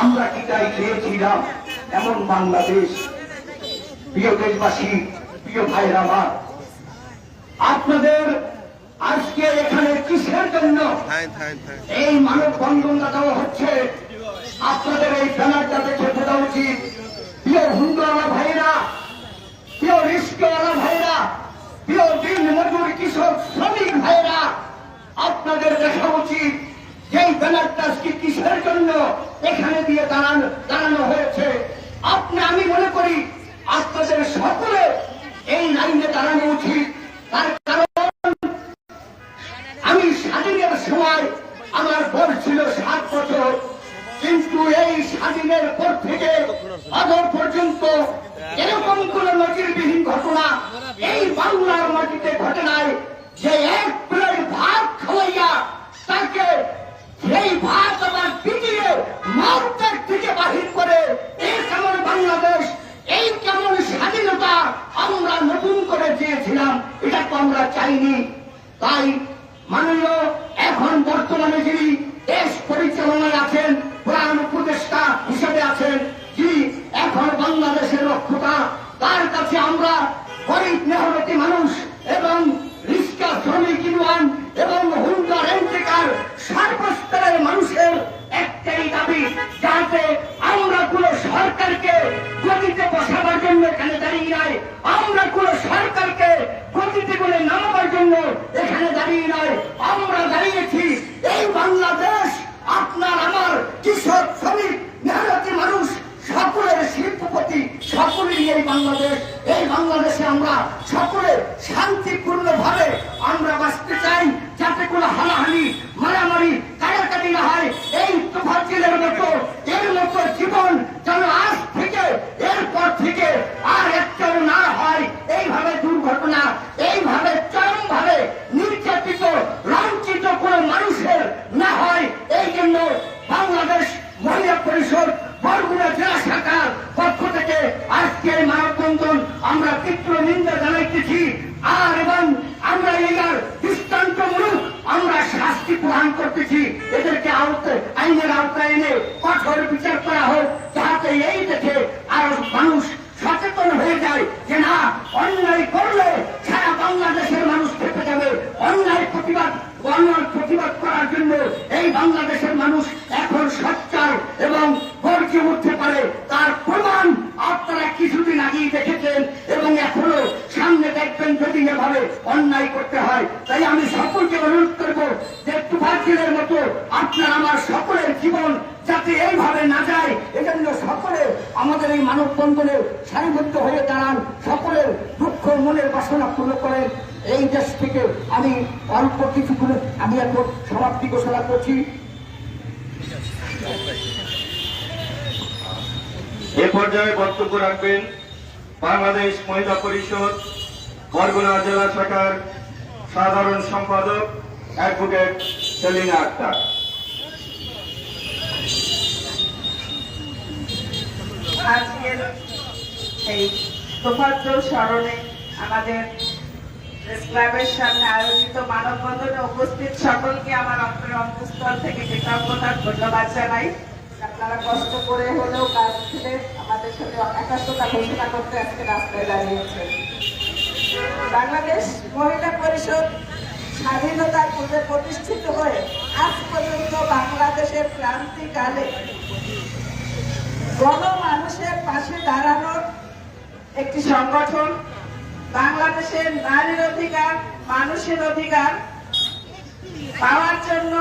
আমরা কি তাই চেয়েছিলাম এমন বাংলাদেশ। প্রিয় দেশবাসী প্রিয় ভাইয়ের আমার আপনাদের আজকে এখানে কিসের জন্য? এই মানব বন্ধনটা দেওয়া হচ্ছে। আপনাদের এই ব্যানারটা দেখে বোঝা উচিত। প্রিয় হুন্ডওয়ালা ভাইরা প্রিয় রিস্কওয়ালা ভাইরা প্রিয় দিন মজুর কৃষক শ্রমিক ভাইরা আপনাদের দেখা উচিত এই ব্যানারটা আজকে কিসের জন্য? এখানে দিয়ে দাঁড়ানো দাঁড়ানো হয়েছে। আপনি, আমি মনে করি আপনাদের সকলে এই লাইনে দাঁড়ানো উচিত। তার কারণ, আমি স্বাধীনের সময় আমার বয়স ছিল সাত বছর, কিন্তু এই স্বাধীনের পর থেকে আগর পর্যন্ত এরকম কোন নজিরবিহীন ঘটনা এই বাংলার মাটিতে ঘটে নাই যে এক প্লেট ভাত খাওয়াইয়া তাকে সেই ভাত আবার পিটিয়ে মাউন্টের থেকে বাহির করে এই কেমন বাংলাদেশ এই কেমন স্বাধীনতা আমরা নতুন করে চেয়েছিলাম এটা তো চাইনি তাই মাননীয় এখন বর্তমানে যিনি দেশ পরিচালনায় আছেন, প্রধান উপদেষ্টা হিসেবে আছেন, যিনি এখন বাংলাদেশের রক্ষতা তার কাছে আমরা বাংলাদেশ, এই বাংলাদেশে আমরা না হয়। এই তোফাজিলের মতো, এর মতো জীবন যেন আজ থেকে, এরপর থেকে আর একটাও না হয়। এইভাবে দুর্ঘটনা এইভাবে চরম ভাবে নির্যাতিত লাঞ্ছিত কোনো মানুষের না হয় এই জন্য বাংলাদেশ মহিলা পরিষদ বরগুনা জেলা শাখার পক্ষ থেকে আজকের মানববন্ধন আমরা তীব্র নিন্দা জানাইতেছি আর এবং আমরা এর দৃষ্টান্তমূলক আমরা শাস্তি প্রদান করতেছি এদেরকে আওতায় আইনের আওতায় এনে কঠোর বিচার করা হোক যাতে এই দেখে আর মানুষ সচেতন হয়ে যায় যে না অন্যায় করলে সারা বাংলাদেশের মানুষ খেপে যাবে অন্যায় প্রতিবাদ অন্যায় প্রতিবাদ করার জন্য এই বাংলাদেশের মানুষ এখন সচ্চার এবং গর্জে উঠতে পারে তার প্রমাণ আপনারা কিছুদিন আগেই দেখেছেন এবং এখনও সামনে দেখবেন যদি এভাবে অন্যায় করতে হয়, তাই আমি সকলকে অনুরোধ করব যে তুফাজিলের মতো আপনার আমার সকলের জীবন যাতে এইভাবে না যায়, এজন্য সকলে আমাদের এই মানববন্ধনে সারিবদ্ধ হয়ে দাঁড়ান, সকলের দুঃখ মনের বাসনা পূর্ণ করেন। এই দেশ থেকে আমি অল্প কিছু করে আমি এখন সমাপ্তি ঘোষণা করছি। এ পর্যায়ে বক্তব্য রাখবেন বাংলাদেশ মহিলা পরিষদ, বরগুনা জেলা শাখার সাধারণ সম্পাদক অ্যাডভোকেট সেলিনা আক্তার। আজকের এই তোফাজ্জল স্মরণে আমাদের প্রেস ক্লাবের সামনে আয়োজিত মানববন্ধনে উপস্থিত সকলকে আমার অন্তরের অন্তঃস্থল থেকে কৃতজ্ঞতার ধন্যবাদ জানাই। আপনারা কষ্ট করে হলেও কাজ আমাদের সাথে একাত্মতা ঘোষণা করতে আজকে রাস্তায় দাঁড়িয়েছেন। বাংলাদেশ মহিলা পরিষদ স্বাধীনতার পূর্বে প্রতিষ্ঠিত হয়ে আজ পর্যন্ত বাংলাদেশের ক্রান্তিকালে গণমানুষের পাশে দাঁড়ানোর একটি সংগঠন, বাংলাদেশের নারীর অধিকার, মানুষের অধিকার পাওয়ার জন্য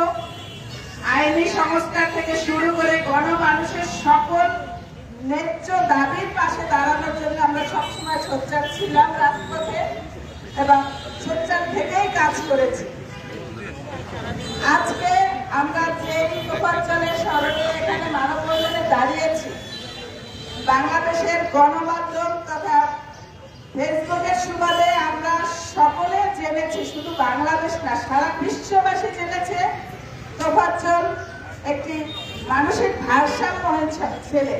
আইনি সংস্কার থেকে শুরু করে গণমানুষের সকল ন্যায্য দাবির পাশে দাঁড়ানোর জন্য আমরা সবসময় সোচ্চার ছিলাম রাজপথে এবং সোচ্চার থেকেই কাজ করেছি। আজকে আমরা যে উপার্জনের স্মরণে এখানে মানববন্ধনে দাঁড়িয়েছি, বাংলাদেশের গণমাধ্যম তথা ফেসবুকের সুবাদে আমরা সকলে জেনেছি, শুধু বাংলাদেশ না, সারা বিশ্ববাসী জেনেছে, তোফাজ্জল একটি মানসিক ভারসাম্যহীন ছেলে।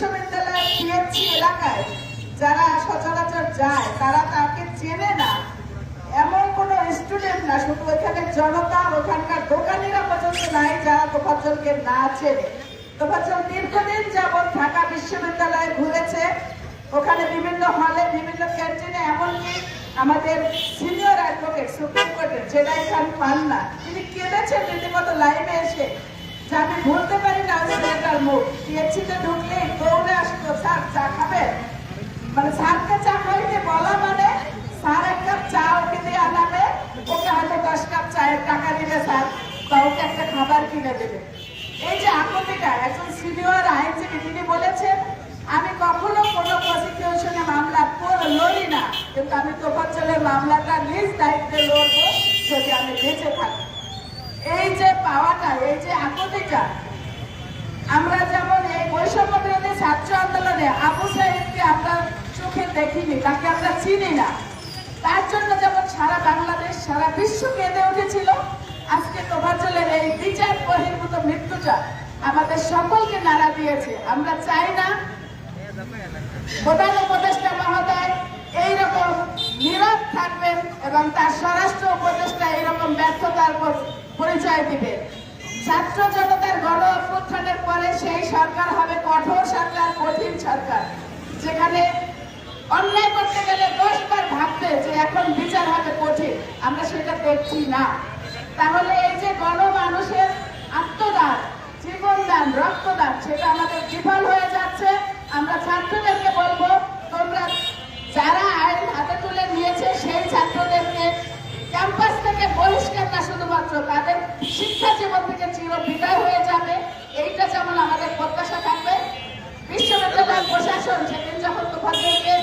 বিশ্ববিদ্যালয়ের পিএইচসি এলাকায় যারা সচরাচর যায়, তারা তাকে চেনে না। এমন কোনো স্টুডেন্ট না, শুধু ওখানে জনতা ওখানকার দোকানিরা পর্যন্ত নাই, যারা তোফাজ্জলকে না চেনে। তোফাজ্জল দীর্ঘদিন যাবৎ ঢাকা বিশ্ববিদ্যালয়ে ঘুরেছে। ওখানে বিভিন্ন হলে, বিভিন্ন ক্যান্টিনে, এমনকি আমাদের সিনিয়র অ্যাডভোকেট সুপ্রিম কোর্টের জেলাই খান পান্না তিনি কেঁদেছেন রীতিমতো লাইভে এসে। যে আমি ভুলতে পারি না ওই ছেলেটার মুখ টিএসসিতে ঢুকলেই দৌড়ে আসতো, স্যার, চা খাবেন? মানে স্যারকে চা খাইতে বলা মানে স্যার এক কাপ চা ওকে দিয়ে আনাবে ওকে হয়তো দশ কাপ চায়ের টাকা দিবে স্যার, বা ওকে একটা খাবার কিনে দেবে। এই যে আকতিটা, একজন সিনিয়র আইনজীবী, তিনি বলেছেন, আমি কখনো কোনো প্রসিকিউশনে মামলা লড়ি না, কিন্তু আমি তোফাজ্জলের মামলাটা নিজ দায়িত্বে লড়বো, যদি আমি বেঁচে থাকি। এই যে পাওয়াটা, এই যে আকতিটা, আমরা যেমন এই বৈষম্য বিরোধী ছাত্র আন্দোলনে আবু সাহেবকে আমরা চোখে দেখিনি, তাকে আমরা চিনি না। তার জন্য যেমন সারা বাংলাদেশ, সারা বিশ্ব কেঁদে উঠেছিল, আজকে তোফাজ্জলের এই বিচার বহির্ভূত মৃত্যুটা আমাদের সকলকে নাড়া দিয়েছে। আমরা চাই না প্রধান উপদেষ্টা মহোদয় এইরকম নীরব থাকবেন এবং তার স্বরাষ্ট্র উপদেষ্টা এইরকম ব্যর্থতার পরিচয় দিবে। ছাত্র জনতার গণ অভ্যুত্থানের পরে সেই সরকার হবে কঠোর সরকার, কঠিন সরকার। যেখানে অন্যায় করতে গেলে দশবার ভাবতে যে এখন বিচার হবে কঠিন। আমরা সেটা দেখছি না। তাহলে এই যে গণ মানুষের আত্মদান জীবনদান রক্তদান সেটা আমাদের বিফল হয়ে যাচ্ছে আমরা ছাত্রদেরকে বলব তোমরা যারা আইন হাতে তুলে নিয়েছে সেই ছাত্রদেরকে ক্যাম্পাস থেকে বহিষ্কার না শুধুমাত্র তাদের শিক্ষা জীবন থেকে চির বিদায় হয়ে যাবে এইটা যেমন আমাদের প্রত্যাশা থাকবে। বিশ্ববিদ্যালয় প্রশাসন সেদিন যখন তোফাজ্জলকে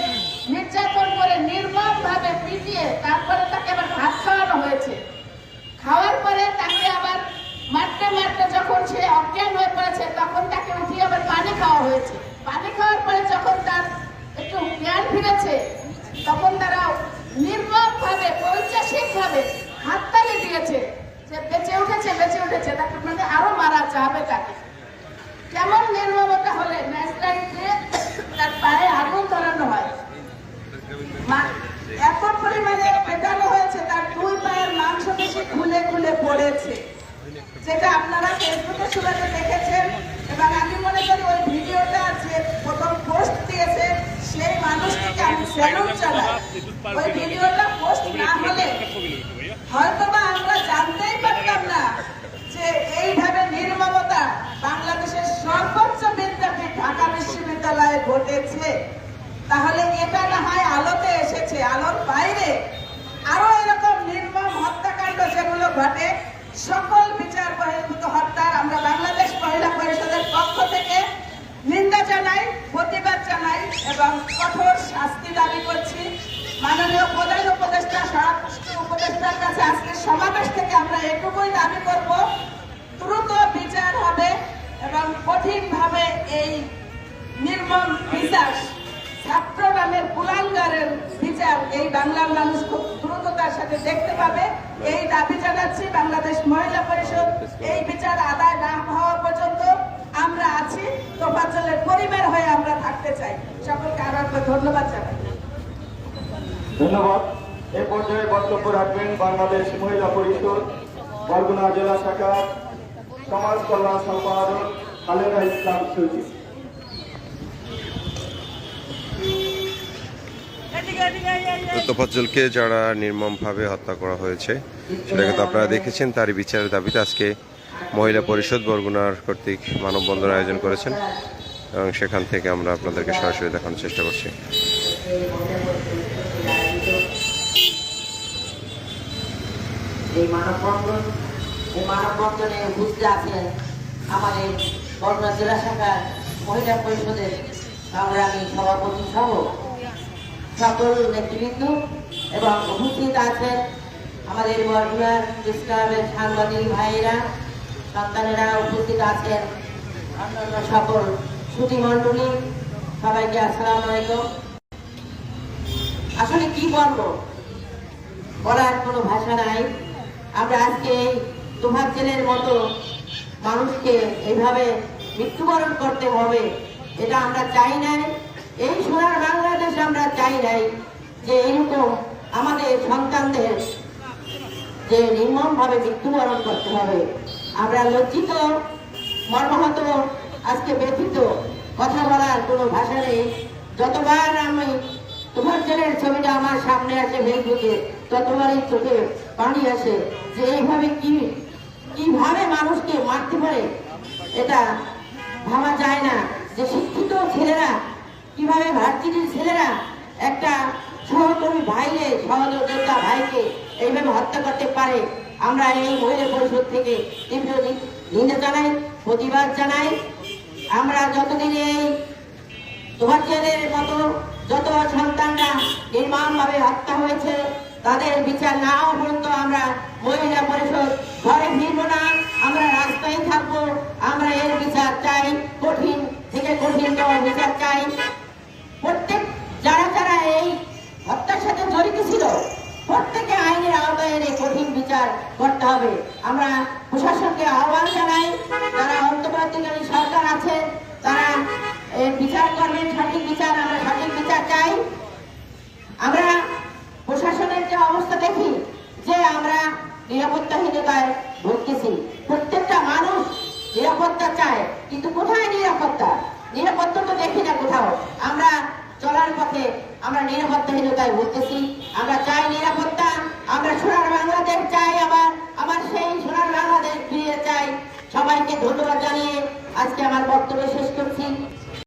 নির্যাতন করে নির্মম ভাবে পিটিয়ে তারপরে তাকে আবার ভাত খাওয়ানো হয়েছে। খাওয়ার পরে তাকে আবার মারতে মারতে যখন সে অজ্ঞান হয়ে পড়েছে, তখন তাকে উঠিয়ে আবার পানি খাওয়া হয়েছে। পানি খাওয়ার পরে যখন তার একটু জ্ঞান ফিরেছে, তখন তারা নির্মম ভাবে পৈচাসিক ভাবে হাততালি দিয়েছে যে বেঁচে উঠেছে বেঁচে উঠেছে। তাকে মানে আরও মারা যাবে তাকে। কেমন নির্মমতা হলে দিয়ে তার পায়ে আগুন ধরানো হয়? এত পরিমাণে পেটানো হয়েছে, তার দুই পায়ের মাংস বেশি খুলে খুলে পড়েছে। যেটা আপনারা ফেসবুকে শুরুতে দেখেছেন, এবং আমি মনে করি ওই ভিডিওটা যে প্রথম পোস্ট দিয়েছে, সেই মানুষটিকে আমি স্যালুট জানাই। ওই ভিডিওটা পোস্ট না হলে হয়তো বা আমরা জানতেই পারতাম না যে এইভাবে নির্মমতা বাংলাদেশের সর্বোচ্চ বিদ্যাপীঠ ঢাকা বিশ্ববিদ্যালয়ে ঘটেছে। তাহলে এটা না হয় আলোতে এসেছে, আলোর বাইরে। আরও এরকম নির্মম হত্যাকাণ্ড যেগুলো ঘটে, সকল বিচার বহির্ভূত হত্যার আমরা বাংলাদেশ মহিলা পরিষদের পক্ষ থেকে নিন্দা জানাই, প্রতিবাদ জানাই এবং কঠোর শাস্তি দাবি করছি। মাননীয় প্রধান উপদেষ্টা, স্বরাষ্ট্র উপদেষ্টার কাছে আজকে সমাবেশ থেকে আমরা এটুকুই দাবি করব, দ্রুত বিচার হবে এবং কঠিনভাবে এই নির্মম বিচার ছাত্র নামের কুলাঙ্গারের বিচার। এই বাংলার মানুষ খুব দ্রুততার সাথে দেখতে পাবে। এই দাবি জানাচ্ছি বাংলাদেশ মহিলা পরিষদ। এই বিচার আদায় না হওয়া পর্যন্ত আমরা আছি। তোফাজ্জলের পরিবার হয়ে আমরা থাকতে চাই। সকলকে আরও একবার ধন্যবাদ জানাই। ধন্যবাদ। এ পর্যায়ে বক্তব্য রাখবেন বাংলাদেশ মহিলা পরিষদ, বরগুনা জেলা শাখা সমাজ কল্যাণ সম্পাদক খালেদা ইসলাম সুজি। তো যারা নির্মমভাবে হত্যা করা হয়েছে, সেটাকে তো আপনারা দেখেছেন, তারই বিচারের দাবিতে আজকে মহিলা পরিষদ বরগুনার কর্তৃক মানববন্ধন আয়োজন করেছেন, এবং সেখান থেকে আমরা আপনাদেরকে সরাসরি দেখানোর চেষ্টা করছি। আমাদের বরগুনা জেলা শাখার মহিলা পরিষদের সংগ্রামী সভাপতি সহ সকল নেতৃবৃন্দ এবং উপস্থিত আছেন আমাদের বরগুনার প্রেস সাংবাদিক ভাইয়েরা, সন্তানেরা উপস্থিত আছেন। অন্যান্য সকল শ্রুতিমণ্ডলী সবাইকে আসসালাম আলাইকুম। আসলে কি বলব? বলার কোনো ভাষা নাই। আমরা আজকে এই তোহার জেলের মতো মানুষকে এইভাবে মৃত্যুবরণ করতে হবে, এটা আমরা চাই নাই। এই সোনার বাংলাদেশ আমরা চাই নাই যে এরকম আমাদের সন্তানদের যে নির্মমভাবে মৃত্যুবরণ করতে হবে। আমরা লজ্জিত, মর্মাহত, আজকে ব্যথিত, কথা বলার কোনো ভাষা নেই। যতবার আমি তোমার জেলের ছবিটা আমার সামনে আসে ফেসবুকে, ততবারই চোখে পানি আসে যে এইভাবে কি, কীভাবে মানুষকে মারতে পারে, এটা ভাবা যায় না। যে শিক্ষিত ছেলেরা কীভাবে ভার্সিটির ছেলেরা একটা সহকর্মী ভাইকে সহযোগিতা ভাইকে এইভাবে হত্যা করতে পারে? আমরা এই মহিলা পরিষদ থেকে তীব্র নিন্দা জানাই, প্রতিবাদ জানাই। আমরা যতদিন এই তোমার ছেলের মতো যত সন্তানরা নির্মমভাবে হত্যা হয়েছে, তাদের বিচার না পর্যন্ত আমরা মহিলা পরিষদ ঘরে ফিরবো না। আমরা রাস্তায় থাকব। আমরা এর বিচার চাই। কঠিন থেকে কঠিনতম বিচার চাই প্রত্যেক যারা যারা এই হত্যার সাথে জড়িত ছিল প্রত্যেকে আইনের আওতায় এনে কঠিন বিচার করতে হবে আমরা প্রশাসনকে আহ্বান জানাই, যারা অন্তর্বর্তীকালীন সরকার আছে, তারা বিচার করবেন সঠিক বিচার, আমরা সঠিক বিচার চাই। আমরা প্রশাসনের যে অবস্থা দেখি, যে আমরা নিরাপত্তাহীনতায় ভুগতেছি। প্রত্যেকটা মানুষ নিরাপত্তা চায়, কিন্তু কোথায় নিরাপত্তা? নিরাপত্তা তো দেখি না কোথাও। আমরা চলার পথে আমরা নিরাপত্তাহীনতায় ভুগতেছি। আমরা চাই নিরাপত্তা, আমরা সোনার বাংলাদেশ চাই আবার আমার সেই সবাইকে ধন্যবাদ জানিয়ে আজকে আমার বক্তব্য শেষ করছি।